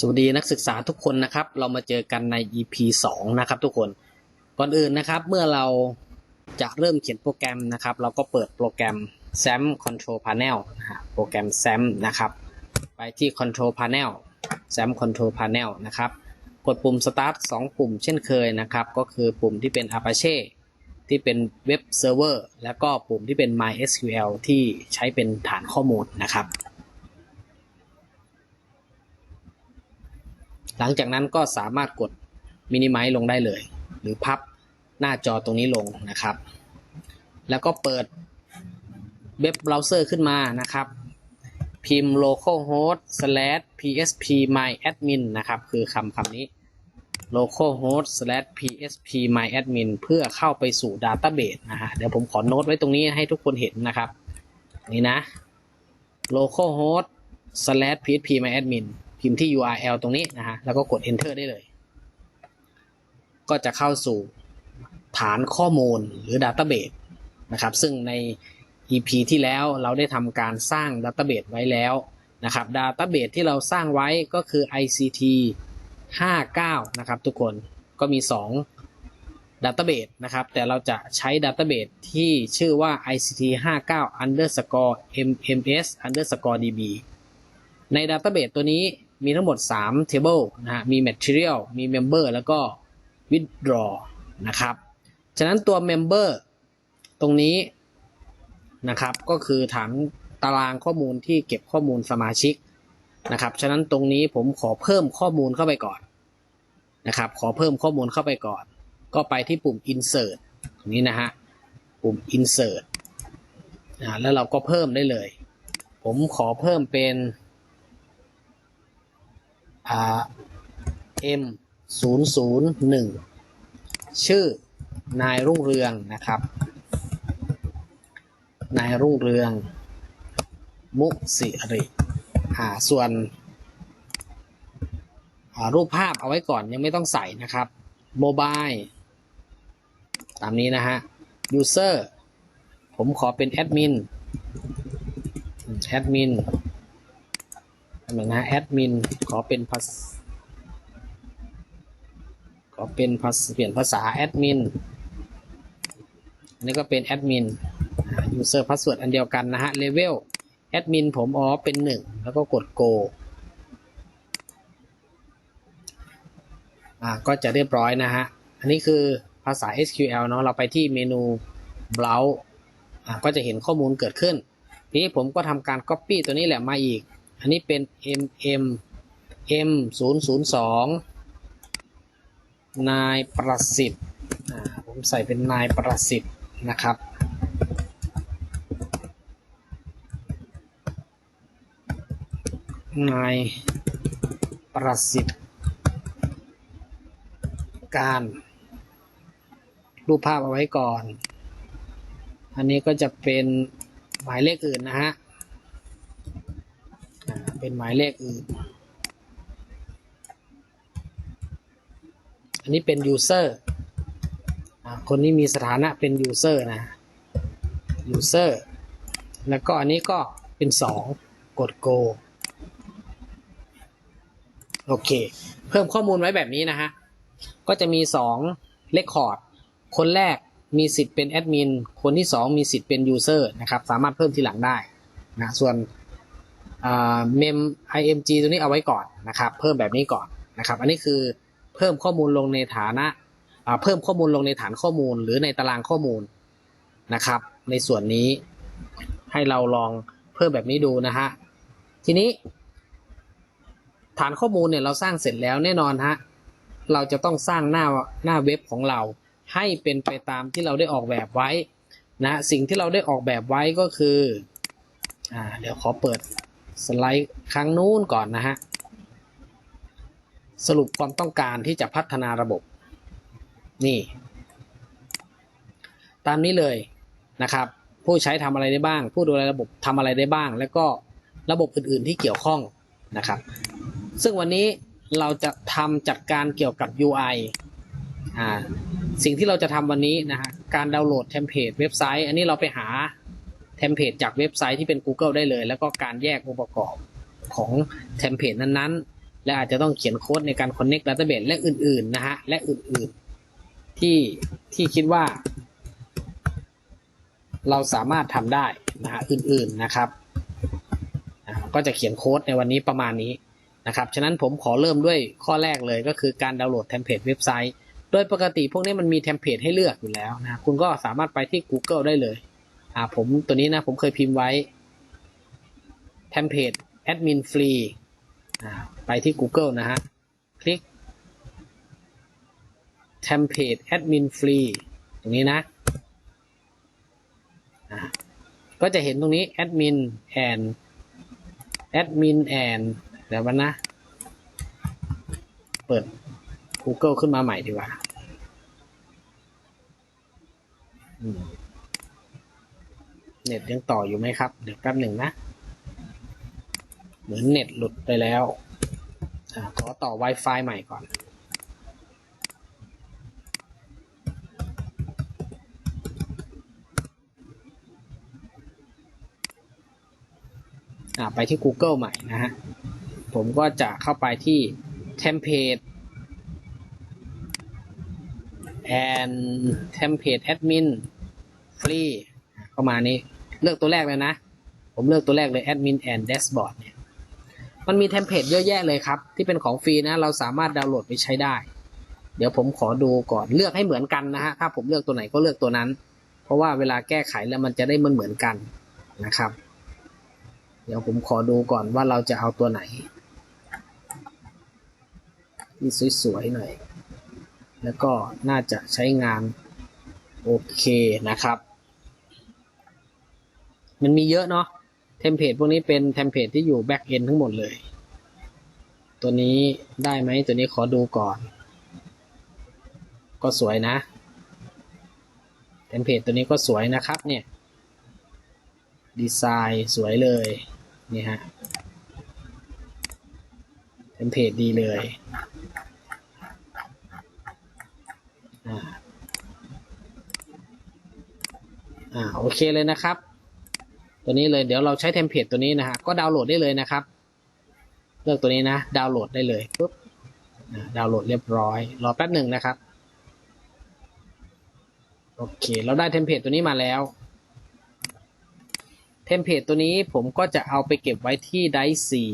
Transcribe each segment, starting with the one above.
สวัสดีนักศึกษาทุกคนนะครับ เรามาเจอกันใน EP 2 นะครับทุกคน ก่อนอื่นนะครับ เมื่อเราจะเริ่มเขียนโปรแกรมนะครับ เราก็เปิดโปรแกรม SAM Control Panel นะฮะโปรแกรม SAM นะครับ ไปที่ Control Panel SAM Control Panel นะครับ กดปุ่ม Start 2 ปุ่มเช่นเคยนะครับ ก็คือปุ่มที่เป็น Apache ที่เป็นเว็บเซิร์ฟเวอร์แล้วก็ปุ่มที่เป็น MySQL ที่ใช้เป็นฐานข้อมูลนะครับ หลังจากนั้นก็สามารถกดมินิมั e ลงได้เลย หรือพับหน้าจอตรงนี้ลงนะครับ แล้วก็เปิดเว็บเบราว์เซอร์ขึ้นมานะครับ พิมพ์ localhost slash php my admin นะครับ คือคำคำนี้ localhost slash php my admin เพื่อเข้าไปสู่ database นะฮะ เดี๋ยวผมขอโน้ตไว้ตรงนี้ให้ทุกคนเห็นนะครับ นี่นะ localhost slash php my admin พิมพ์ที่ URL ตรงนี้นะฮะแล้วก็กด enter ได้เลย ก็จะเข้าสู่ฐานข้อมูลหรือ database นะครับ ซึ่งใน EP ที่แล้วเราได้ทำการสร้าง database ไว้แล้วนะครับ database ที่เราสร้างไว้ก็คือ ICT 59 นะครับทุกคนก็มี 2 database นะครับ แต่เราจะใช้ database ที่ชื่อว่า ICT 59 underscore mms underscore db ใน database ตัวนี้ มีทั้งหมด 3 table นะฮะ มี material มี member แล้วก็ withdraw นะครับ ฉะนั้นตัว member ตรงนี้นะครับ ก็คือฐานตารางข้อมูลที่เก็บข้อมูลสมาชิกนะครับ ฉะนั้นตรงนี้ผมขอเพิ่มข้อมูลเข้าไปก่อนนะครับ ขอเพิ่มข้อมูลเข้าไปก่อน ก็ไปที่ปุ่ม insert ตรงนี้นะฮะ ปุ่ม insert นะแล้วเราก็เพิ่มได้เลย ผมขอเพิ่มเป็น M 0 0 1 ชื่อนายรุ่งเรืองนะครับ นายรุ่งเรือง มุสิริอ่าส่วนอ่ารูปภาพเอาไว้ก่อนยังไม่ต้องใส่นะครับโมบายตามนี้นะฮะ user ผมขอเป็นแอดมินแอดมิน หมือนนะแอดมินขอเป็นภาษขอเป็นภาษาเปลี่ยนภาษาแอดมินอันนี้ก็เป็นแอดมิน user password อันเดียวกันนะฮะ level แอดมินผมอ๋อเป็นหนึ่งแล้วก็กด go อ่าก็จะเรียบร้อยนะฮะ อันนี้คือภาษา SQL เนาะเราไปที่เมนู browse อ่าก็จะเห็นข้อมูลเกิดขึ้น ทีนี้ผมก็ทำการ copy ตัวนี้แหละมาอีก อันนี้เป็น mm m 0 0 2นายประสิทธิ์ผมใส่เป็นนายประสิทธิ์นะครับ นายประสิทธิ์ การรูปภาพเอาไว้ก่อน อันนี้ก็จะเป็นหมายเลขอื่นนะฮะ เป็นหมายเลขอื่น อันนี้เป็น user คนนี้มีสถานะเป็น user นะ user แล้วก็อันนี้ก็เป็น 2 กด go โอเค เพิ่มข้อมูลไว้แบบนี้นะฮะ ก็จะมี2เลคคอร์ดคนแรกมีสิทธิ์เป็นแอดมิน คนที่ 2 มีสิทธิ์เป็นยูเซอร์นะครับ สามารถเพิ่มทีหลังได้นะ ส่วน เมม img ตัวนี้เอาไว้ก่อนนะครับ เพิ่มแบบนี้ก่อนนะครับ อันนี้คือเพิ่มข้อมูลลงในฐานะเพิ่มข้อมูลลงในฐานข้อมูล หรือในตารางข้อมูลนะครับ ในส่วนนี้ให้เราลองเพิ่มแบบนี้ดูนะฮะทีนี้ ฐานข้อมูลเนี่ยเราสร้างเสร็จแล้วแน่นอนฮะเราจะต้องสร้างหน้าหน้าเว็บของเรา ให้เป็นไปตามที่เราได้ออกแบบไว้นะสิ่งที่เราได้ออกแบบไว้ก็คืออ่าเดี๋ยวขอเปิด สไลด์ครั้งนู้นก่อนนะฮะ สรุปความต้องการที่จะพัฒนาระบบ นี่ ตามนี้เลยนะครับ ผู้ใช้ทำอะไรได้บ้าง ผู้ดูแลระบบทำอะไรได้บ้าง แล้วก็ระบบอื่น ๆ ที่เกี่ยวข้องนะครับ ซึ่งวันนี้เราจะทำจัดการเกี่ยวกับ UI อ่าสิ่งที่เราจะทำวันนี้นะฮะการดาวน์โหลดเทมเพลตเว็บไซต์ อันนี้เราไปหา เทมเพลตจากเว็บไซต์ที่เป็น Google ได้เลย แล้วก็การแยกองค์ประกอบของเทมเพลตนั้นและอาจจะต้องเขียนโค้ดในการ connect database และอื่นๆนะฮะและอื่นๆที่ที่คิดว่า เราสามารถทำได้นะฮะอื่นๆนะครับก็จะเขียนโค้ดในวันนี้ประมาณนี้นะครับฉะนั้นผมขอเริ่มด้วยข้อแรกเลยก็คือการดาวน์โหลดเทมเพลตเว็บไซต์ โดยปกติพวกนี้มันมีเทมเพลตให้เลือกอยู่แล้วนะคุณก็สามารถไปที่ Google ได้เลย อ่าผมตัวนี้นะผมเคยพิมพ์ไว้ เทมเพลตแอดมินฟรีอ่าไปที่ Google นะฮะ คลิก template admin free ตรงนี้นะอ่าก็จะเห็นตรงนี้ admin and admin and เดี๋ยวมันนะ เปิด Google ขึ้นมาใหม่ดีกว่า อืม เน็ตยังต่ออยู่ไหมครับ เดี๋ยวแป๊บหนึ่งนะ เหมือนเน็ตหลุดไปแล้วอขอต่อ Wi-Fi ใหม่ก่อนไปที่ Google ใหม่นะฮะ ผมก็จะเข้าไปที่ template and template admin free เข้ามานี้ เลือกตัวแรกเลยนะ ผมเลือกตัวแรกเลย admin and dashboard เนี่ย มันมีเทมเพลตเยอะแยะเลยครับ ที่เป็นของฟรีนะ เราสามารถดาวน์โหลดไปใช้ได้ เดี๋ยวผมขอดูก่อน เลือกให้เหมือนกันนะฮะ ถ้าผมเลือกตัวไหนก็เลือกตัวนั้น เพราะว่าเวลาแก้ไขแล้วมันจะได้มือนเหมือนกันนะครับ เดี๋ยวผมขอดูก่อนว่าเราจะเอาตัวไหนที่สวยๆหน่อย แล้วก็น่าจะใช้งานโอเคนะครับ มันมีเยอะเนาะเทมเพลตพวกนี้เป็นเทมเพลตที่อยู่แบ็กเอนทั้งหมดเลย ตัวนี้ได้ไหมตัวนี้ขอดูก่อน ก็สวยนะเทมเพลตตัวนี้ก็สวยนะครับเนี่ยดีไซน์สวยเลย นี่ฮะเทมเพลตดีเลยอ่าอ่าโอเคเลยนะครับ ตัวนี้เลยเดี๋ยวเราใช้เทมเพลตตัวนี้นะฮะก็ดาวน์โหลดได้เลยนะครับ เลือกตัวนี้นะ ดาวน์โหลดได้เลยปุ๊บดาวน์โหลดเรียบร้อย รอแป๊บหนึ่งนะครับ โอเค เราได้เทมเพลตตัวนี้มาแล้วเทมเพลตตัวนี้ผมก็จะเอาไปเก็บไว้ที่ไดซี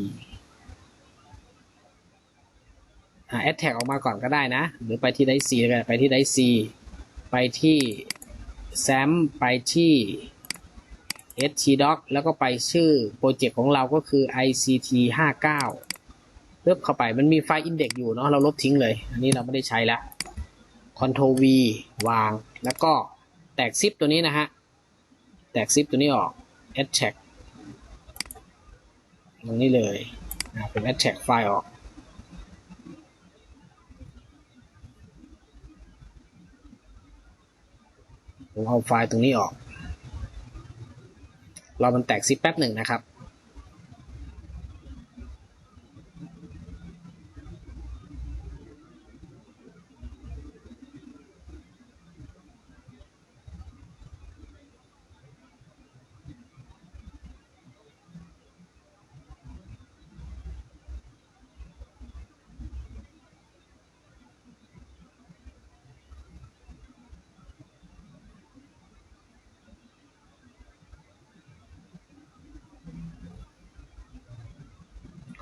อ่าแอดแท็กออกมาก่อนก็ได้นะ หรือไปที่ไดซีก็ได้ไปที่ไดซีไปที่แซม ไปที่ htdoc แล้วก็ไปชื่อโปรเจกต์ของเราก็คือ ict 59เลือกเข้าไปมันมีไฟล์ index อยู่เนาะเราลบทิ้งเลย อันนี้เราไม่ได้ใช้แล้ว Ctrl V วาง แล้วก็แตกซิปตัวนี้นะฮะ แตกซิปตัวนี้ออก add tag ตรงนี้เลยอ่าเป็น add tag ไฟล์ออกผมเอาไฟล์ตรงนี้ออก รอมันแตกซิปแป๊บหนึ่งนะครับ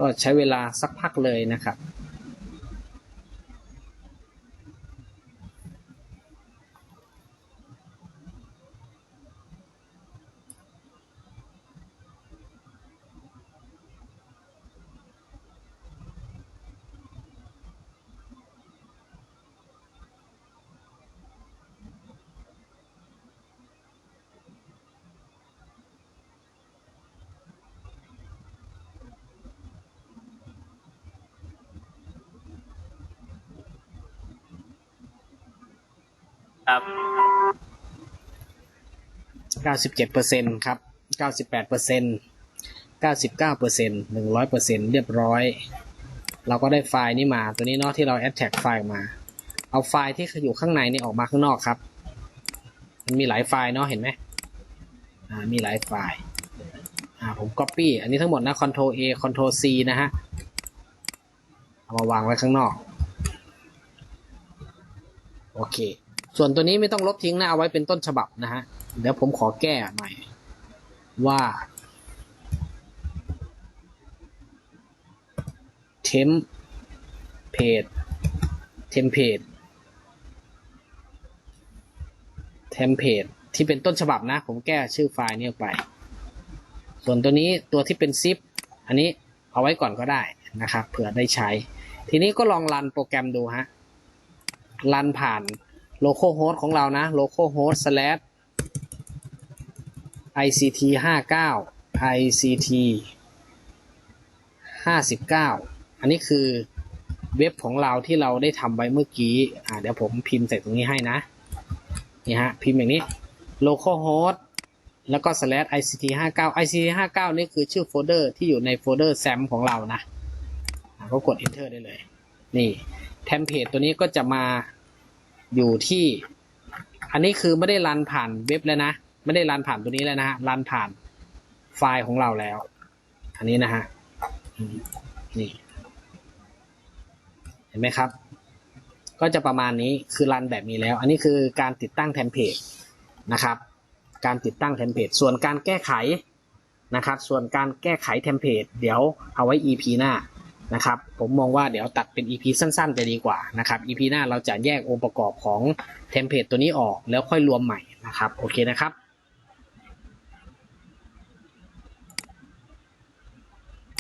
ก็ใช้เวลาสักพักเลยนะครับ ครับ97%ครับ98% 99% 100%เรียบร้อย เราก็ได้ไฟล์นี้มาตัวนี้เนาะที่เรา add tag ไฟล์ออกมา เอาไฟล์ที่อยู่ข้างในนี่ออกมาข้างนอกครับ มันมีหลายไฟล์เนาะเห็นไหมอ่ามีหลายไฟล์อ่าผม copy อันนี้ทั้งหมดนะ Ctrl A Ctrl C นะฮะเอามาวางไว้ข้างนอก โอเค ส่วนตัวนี้ไม่ต้องลบทิ้งนะเอาไว้เป็นต้นฉบับนะฮะ เดี๋ยวผมขอแก้หน่อยว่า เทมเพจเทมเพจเทมเพจที่เป็นต้นฉบับนะ ผมแก้ชื่อไฟล์นี้ออกไป ส่วนตัวนี้ตัวที่เป็นซิปอันนี้เอาไว้ก่อนก็ได้นะครับเผื่อได้ใช้ ทีนี้ก็ลองรันโปรแกรมดูฮะ รันผ่าน localhost ของเรานะ localhost slash ict 59 ict 59 อันนี้คือเว็บของเราที่เราได้ทำไว้เมื่อกี้ อ่าเดี๋ยวผมพิมพ์ใส่ตรงนี้ให้นะ นี่ฮะ พิมพ์อย่างนี้ localhost แล้วก็ slash ict 59 ict 59นี่คือชื่อโฟลเดอร์ที่อยู่ในโฟลเดอร์ sam ของเรานะอะก็กด enter ได้เลย นี่ เทมเพลตตัวนี้ก็จะมา อยู่ที่ อันนี้คือไม่ได้รันผ่านเว็บแล้วนะ ไม่ได้รันผ่านตัวนี้แล้วนะฮะ รันผ่านไฟล์ของเราแล้ว อันนี้นะฮะ นี่ เห็นไหมครับ ก็จะประมาณนี้คือรันแบบนี้แล้ว อันนี้คือการติดตั้งเทมเพลตนะครับ การติดตั้งเทมเพลต ส่วนการแก้ไขนะครับ ส่วนการแก้ไขเทมเพลต เดี๋ยวเอาไว้ EP หน้า นะครับ ผมมองว่าเดี๋ยวตัดเป็น EP สั้นๆจะดีกว่านะครับ EP หน้าเราจะแยกองค์ประกอบของเทมเพลตตัวนี้ออกแล้วค่อยรวมใหม่นะครับ โอเคนะครับ